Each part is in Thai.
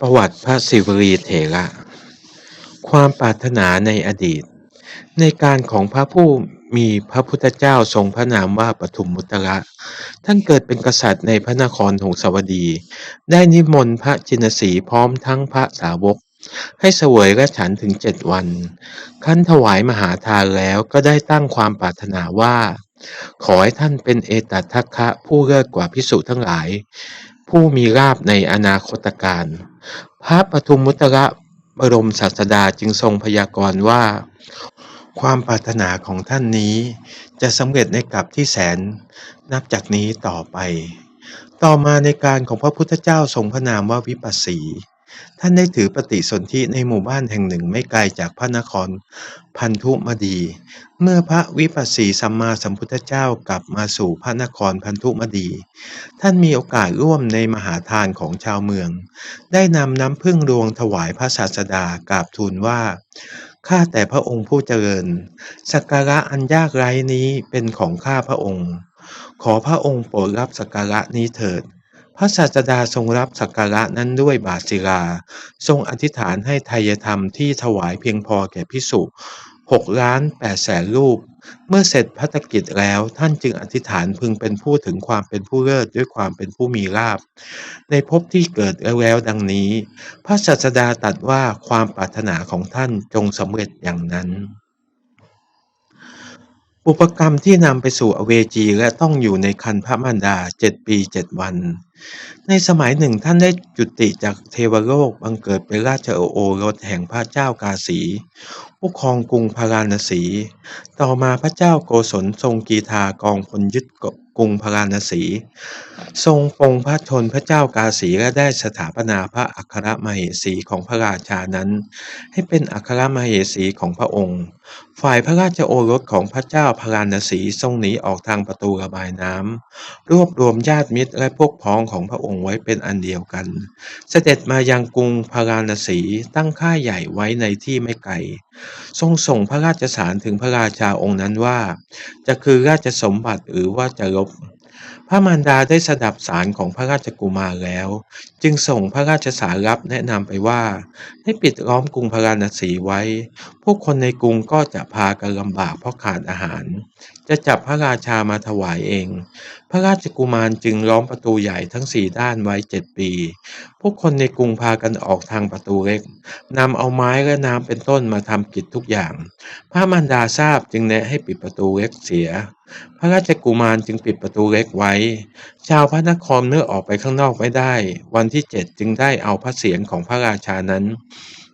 ประวัติพระศิวลีเถระ ความปรารถนาในอดีต ในการของพระผู้มีพระพุทธเจ้าทรงพระนามว่าปทุมมุตระ ท่านเกิดเป็นกษัตริย์ในพระนครหงสาวดี ได้นิมนต์พระจินสีพร้อมทั้งพระสาวก ให้เสวยและฉันถึงเจ็ดวัน ขั้นถวายมหาทานแล้วก็ได้ตั้งความปรารถนาว่า ขอให้ท่านเป็นเอตทัคคะผู้เลิศกว่าพิสุทั้งหลาย ผู้มีลาภในอนาคตการ พระปทุมมุตระบรมศาสดาจึงทรงพยากรณ์ว่า ความปรารถนาของท่านนี้จะสำเร็จในกลับที่แสน นับจากนี้ต่อไป ต่อมาในการของพระพุทธเจ้าทรงพระนามว่าวิปัสสี ท่านได้ถือปฏิสนธิในหมู่บ้านแห่งหนึ่งไม่ไกลจากพระนครพันธุมดี เมื่อพระวิปัสสีสัมมาสัมพุทธเจ้ากลับมาสู่พระนครพันธุมดี ท่านมีโอกาสร่วมในมหาทานของชาวเมือง ได้นำน้ำพึ่งรวงถวายพระศาสดากราบทูลว่าข้าแต่พระองค์ผู้เจริญ สักการะอันยากไร้นี้เป็นของข้าพระองค์ ขอพระองค์โปรดรับสักการะนี้เถิด พระศาสดาทรงรับสักการะนั้นด้วยบาศิลา ทรงอธิษฐานให้ไทยธรรมที่ถวายเพียงพอแก่พิสุหกล้านแปดแสนรูป เมื่อเสร็จพัฒกิจแล้วท่านจึงอธิษฐานพึงเป็นผู้ถึงความเป็นผู้เลิศด้วยความเป็นผู้มีลาภในภพที่เกิดแล้วดังนี้ พระศาสดาตรัสว่าความปรารถนาของท่านจงสำเร็จอย่างนั้นอุปกรรมที่นำไปสู่อเวจีและต้องอยู่ในคันพระมารดาเจ็ดปีเจ็ดวันในสมัยหนึ่งท่านได้จุติจากเทวโลกบังเกิดเป็นราชโอรสแห่งพระเจ้ากาสี ผู้ครองกรุงพาราณสี ต่อมาพระเจ้าโกศลทรงกีทากองพลยึดกรุงพาราณสี ทรงปรงพระชนพระเจ้ากาสีและได้สถาปนาพระอัครมเหสีของพระราชานั้น ให้เป็นอัครมเหสีของพระองค์ ฝ่ายพระราชโอรสของพระเจ้าพาราณสีทรงหนีออกทางประตูระบายน้ำรวบรวมญาติมิตรและพวกพ้องของพระองค์ไว้เป็นอันเดียวกัน เสด็จมายังกรุงพาราณสีตั้งค่ายใหญ่ไว้ในที่ไม่ไกล ทรงส่งพระราชสารถึงพระราชาองค์นั้นว่า จะคือราชสมบัติหรือว่าจะลบ พระมารดาได้สดับสารของพระราชกุมารแล้ว จึงส่งพระราชสารับแนะนำไปว่า ให้ปิดล้อมกรุงพาราณสีไว้ พวกคนในกรุงก็จะพากันลำบากเพราะขาดอาหาร จะจับพระราชามาถวายเอง พระราชกุมารจึงล้อมประตูใหญ่ทั้งสี่ด้านไว้เจ็ดปี พวกคนในกรุงพากันออกทางประตูเล็กนำเอาไม้และน้ำเป็นต้นมาทำกิจทุกอย่าง พระมารดาทราบจึงแนะให้ปิดประตูเล็กเสีย พระราชกุมารจึงปิดประตูเล็กไว้ ชาวพระนครเมื่อออกไปข้างนอกไม่ได้ วันที่เจ็ดจึงได้เอาพระเศียรของพระราชานั้น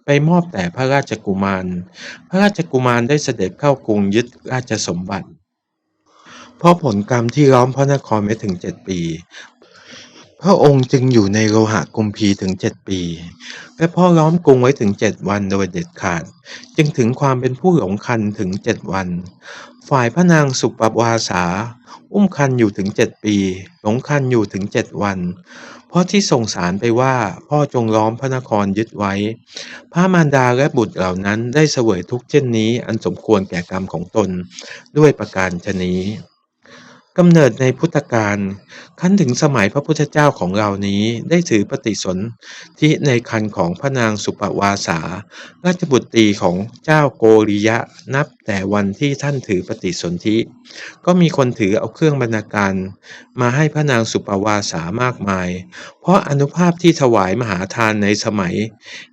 ไปมอบแต่พระราชกุมาร พระราชกุมารได้เสด็จเข้ากรุงยึดราชสมบัติเพราะผลกรรมที่ล้อมพระนครไม่ถึงเจ็ดปี พระองค์จึงอยู่ในโลหะกุมพีถึงเจ็ดปี และพ่อล้อมกรุงไว้ถึงเจ็ดวันโดยเด็ดขาด จึงถึงความเป็นผู้หลงคันถึงเจ็ดวัน ฝ่ายพระนางสุปปวาสา อุ้มคันอยู่ถึงเจ็ดปี หลงคันอยู่ถึงเจ็ดวัน เพราะที่ส่งสารไปว่าพ่อจงล้อมพระนครยึดไว้ พระมารดาและบุตรเหล่านั้นได้เสวยทุกเช่นนี้อันสมควรแก่กรรมของตนด้วยประการชนี้ กำเนิดในพุทธกาลขั้นถึงสมัยพระพุทธเจ้าของเรานี้ได้ถือปฏิสนธิในคันของพระนางสุปวาสา ราชบุตรีของเจ้าโกริยะนับแต่วันที่ท่านถือปฏิสนธิ ก็มีคนถือเอาเครื่องบรรณาการ มาให้พระนางสุปวาสามากมาย เพราะอนุภาพที่ถวายมหาทานในสมัย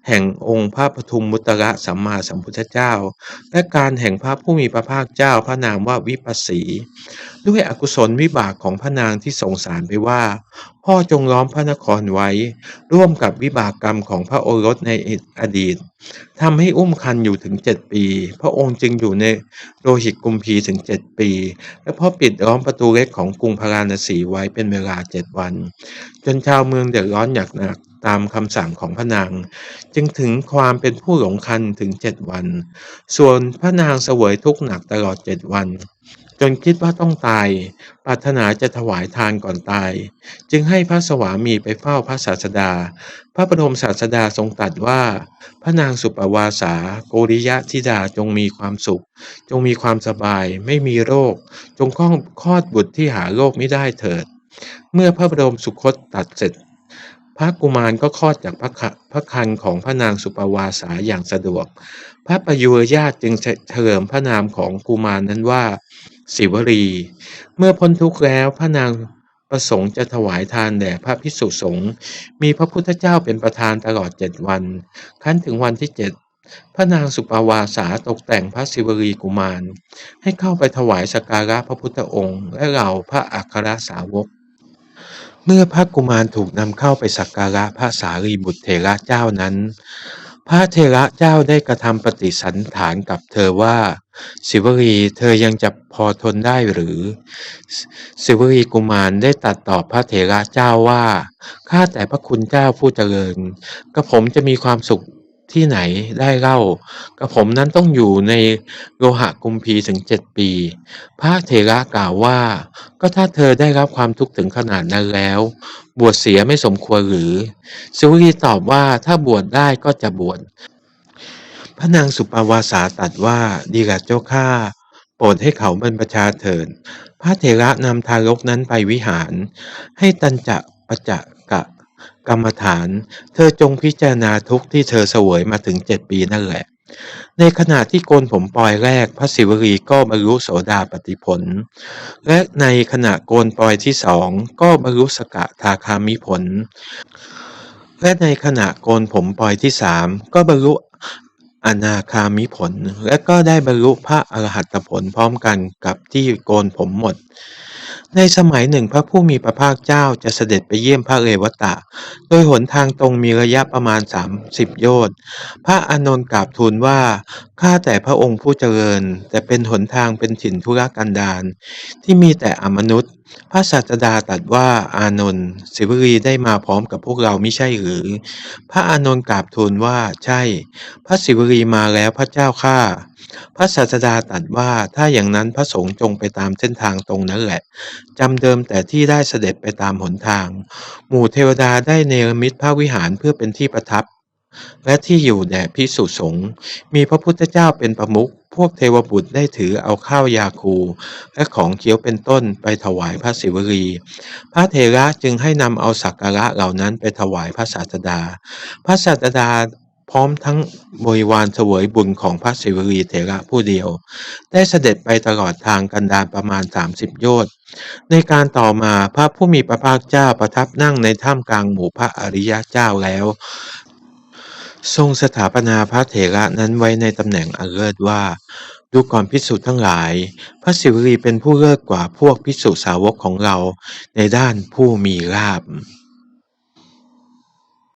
แห่งองค์พระปทุมมุตระสัมมาสัมพุทธเจ้า และการแห่งพระผู้มีพระภาคเจ้าพระนามว่าวิปัสสีด้วยอกุศลวิบากของพระนางที่ส่งสารไปว่า พ่อจงล้อมพระนครไว้ ร่วมกับวิบากกรรมของพระโอรสในอดีตทำให้อุ้มคันอยู่ถึงเจ็ดปี พระองค์จึงอยู่ในโลหิตกุมพีถึงเจ็ดปี และพ่อปิดล้อมประตูเล็กของกรุงพาราณสีไว้เป็นเวลาเจ็ดวัน จนชาวเมืองเดือดร้อนอยากหนักตามคำสั่งของพระนาง จึงถึงความเป็นผู้หลงคันถึงเจ็ดวัน ส่วนพระนางเสวยทุกข์หนักตลอดเจ็ดวัน จนคิดว่าต้องตาย ปรารถนาจะถวายทานก่อนตาย จึงให้พระสวามีไปเฝ้าพระศาสดา พระบรมศาสดาทรงตรัสว่า พระนางสุปวาสาโกริยะธิดาจงมีความสุข จงมีความสบาย ไม่มีโรค จงคล้อดคลอดบุตรที่หาโรคไม่ได้เถิด เมื่อพระบรมสุคตตัดเสร็จพระกุมารก็คลอดจากพระคพระครรภ์ของพระนางสุปวาสาอย่างสะดวก พระประยุรญาติจึงเฉลิมพระนามของกุมารนั้นว่า ศิวลี เมื่อพ้นทุกข์แล้วพระนางประสงค์จะถวายทานแด่พระภิกษุสงฆ์มีพระพุทธเจ้าเป็นประธานตลอดเจ็ดวันขั้นถึงวันที่เจ็ดพระนางสุปาวาสาตกแต่งพระศิวลีกุมาร ให้เข้าไปถวายสักการะพระพุทธองค์ และเหล่าพระอัครสาวก เมื่อพระกุมารถูกนำเข้าไปสักการะพระสารีบุตรเถระเจ้านั้น พระเถระเจ้าได้กระทำปฏิสันฐานกับเธอว่า สิวลีเธอยังจะพอทนได้หรือ สิวลีกุมารได้ตัดตอบพระเถระเจ้าว่าข้าแต่พระคุณเจ้าผู้เจริญกระผมจะมีความสุข ที่ไหนได้เล่า กระผมนั้นต้องอยู่ในโลหะกุมพีถึงเจ็ดปี พระเถระกล่าวว่า ก็ถ้าเธอได้รับความทุกข์ถึงขนาดนั้นแล้ว บวชเสียไม่สมควรหรือศิวลีตอบว่าถ้าบวชได้ก็จะบวชพระนางสุปาวาสาตรัสว่าดีละเจ้าข้าโปรดให้เขาบรรพชาเถิด พระเถระนำทารกนั้นไปวิหาร ให้ตันจะประจะกะ กรรมฐาน เธอจงพิจารณาทุกข์ที่เธอเสวยมาถึงเจ็ดปีนั่นแหละ ในขณะที่โกนผมปลอยแรกพระศิวลีก็บรรลุโสดาปติผล และในขณะโกนปลอยที่สองก็บรรลุสกะทาคามิผล และในขณะโกนผมปลอยที่สามก็บรรลุอนาคามิผลและก็ได้บรรลุพระอรหัตผลพร้อมกันกับที่โกนผมหมด ในสมัยหนึ่งพระผู้มีพระภาคเจ้าจะเสด็จไปเยี่ยมพระเรวตะ โดยหนทางตรงมีระยะประมาณ 30 โยชน์ พระอานนท์กราบทูลว่า ข้าแต่พระองค์ผู้เจริญ แต่เป็นหนทางเป็นถิ่นธุรกันดารที่มีแต่อมนุษย์ พระศาสดาตรัสว่า อานนท์ศิวลีได้มาพร้อมกับพวกเราไม่ใช่หรือ พระอานนท์กราบทูลว่าใช่ พระศิวลีมาแล้วพระเจ้าข้าพระศาสดาตรัสว่าถ้าอย่างนั้นพระสงฆ์จงไปตามเส้นทางตรงนั้นแหละจำเดิมแต่ที่ได้เสด็จไปตามหนทาง หมู่เทวดาได้เนรมิตพระวิหารเพื่อเป็นที่ประทับ และที่อยู่แด่พิสุสงฆ์ มีพระพุทธเจ้าเป็นประมุข พวกเทวบุตรได้ถือเอาข้าวยาคู และของเคี้ยวเป็นต้นไปถวายพระศิวลี พระเถระจึงให้นำเอาสักการะเหล่านั้นไปถวายพระศาสดา พระศาสดาพร้อมทั้งบริวารเสวยบุญของพระศิวลีเถระผู้เดียว ได้เสด็จไปตลอดทางกันดารประมาณ 30 โยชน์ในการต่อมาพระผู้มีพระภาคเจ้าประทับนั่งในถ้ำกลางหมู่พระอริยเจ้าแล้ว ทรงสถาปนาพระเถระนั้นไว้ในตำแหน่งอันเลิศว่า ดูก่อนพิสุทั้งหลาย พระสิวลีเป็นผู้เลิศกว่าพวกพิสุสาวกของเราในด้านผู้มีลาภ